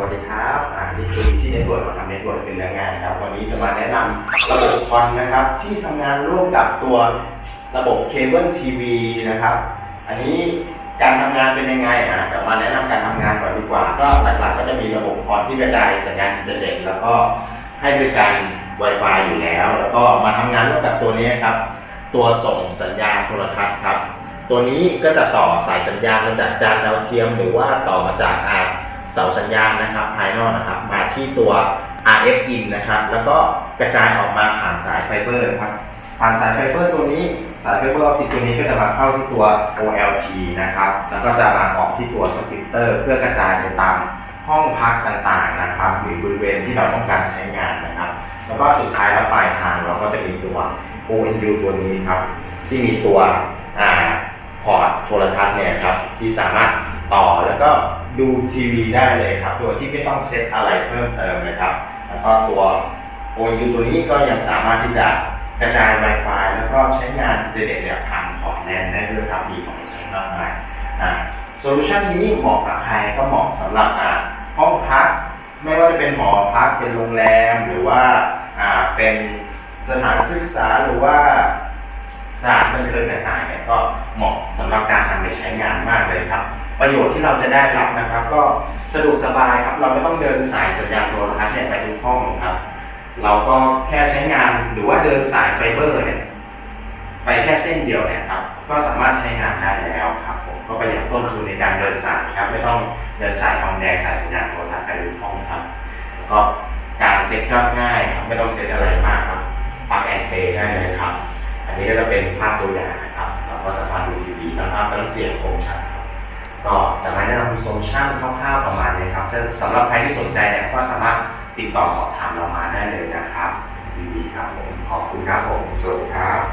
วัสดีคร์กมาทำเน็ตเวิร์กเป็นเรื่องงายนะครับ วันนี้จะมาแนะนำระบบคอนนะครับ ที่ทำงานร่วมกับตัวระบบเคเบิลทีวีนะครับ อันนี้การทำงานเป็นยังไงอะเดี๋ยวมาแนะนำการทำงานก่อนดีกว่า ก็หลักๆ ก็จะมีระบบคอนที่กระจายสัญญาณอินเทอร์เน็ตแล้วก็ให้บริการ Wi-Fi อยู่แล้ว แล้วก็มาทำงานร่วมกับตัวนี้ครับ ตัวส่งสัญญาณโทรทัศน์ครับ ตัวนี้ก็จะต่อสายสัญญาณมาจากจานดาวเทียม หรือว่าต่อมาจากอ่า เสาสัญญาณนะครับภายนอกนะครับ มาที่ตัว RF in นะครับ แล้วก็กระจายออกมาผ่านสายไฟเบอร์นะครับ ผ่านสายไฟเบอร์ตัวนี้ สายไฟเบอร์ออปติกตัวนี้ก็จะมาเข้าที่ตัว OLT นะครับ แล้วก็จะมาออกที่ตัวสปิตเตอร์ เพื่อกระจายไปตามห้องพักต่างๆนะครับหรือบริเวณที่เราต้องการใช้งานนะครับ แล้วก็สุดท้ายแล้วปลายทางเราก็จะมีตัว ONU ตัวนี้ครับ ที่มีตัวอพอร์ตโทรทัศน์เนี่ยครับที่สามารถ ต่อแล้วก็ดูทีวีได้เลยครับ โดยที่ไม่ต้องเซตอะไรเพิ่มเติมนะครับ แล้วก็ตัว ONU ตัวนี้ก็ยังสามารถที่จะกระจาย Wi-Fi แล้วก็ใช้งานเทอร์เน็ตเนี่ยผ่านพอร์ตแลนได้ด้วยครับ มีฟังก์ชันมากมายอ่าโซลูชันนี้เหมาะกับใครก็เหมาะสำหรับอ่าห้องพัก ไม่ว่าจะเป็นหอพักเป็นโรงแรมหรือว่าอ่าเป็นสถานศึกษาหรือว่า สถานบันเทิงต่างๆเนี่ยก็เหมาะสำหรับการนำไปใช้งานมากเลยครับ ประโยชน์ที่เราจะได้รับนะครับ ก็สะดวกสบายครับ เราไม่ต้องเดินสายสัญญาณโทรทัศน์เนี่ยไปทุกห้องครับ เราก็แค่ใช้งานหรือว่าเดินสายไฟเบอร์เนี่ยไปแค่เส้นเดียวเนี่ยครับ ก็สามารถใช้งานได้แล้วครับผมก็ประหยัดต้นทุนในการเดินสายครับ ไม่ต้องเดินสายทองแดงสายสัญญาณโทรทัศน์ไปทุกห้องครับแล้วก็การเซ็ตก็ง่ายครับ ไม่ต้องเซ็ตอะไรมากครับปักแอนเปย์ได้เลยครับ อันนี้ก็จะเป็นภาพตัวอย่างนะครับเราก็สามารถดูทีวีทั้งภาพทั้งเสียงคมชัดก็จะมาแนะนำโซลูชันคร่าวๆประมาณนี้ครับสำหรับใครที่สนใจเนี่ยก็สามารถติดต่อสอบถามเรามาได้เลยนะครับทีนดีครับผมขอบคุณครับผมสวัสดีครับ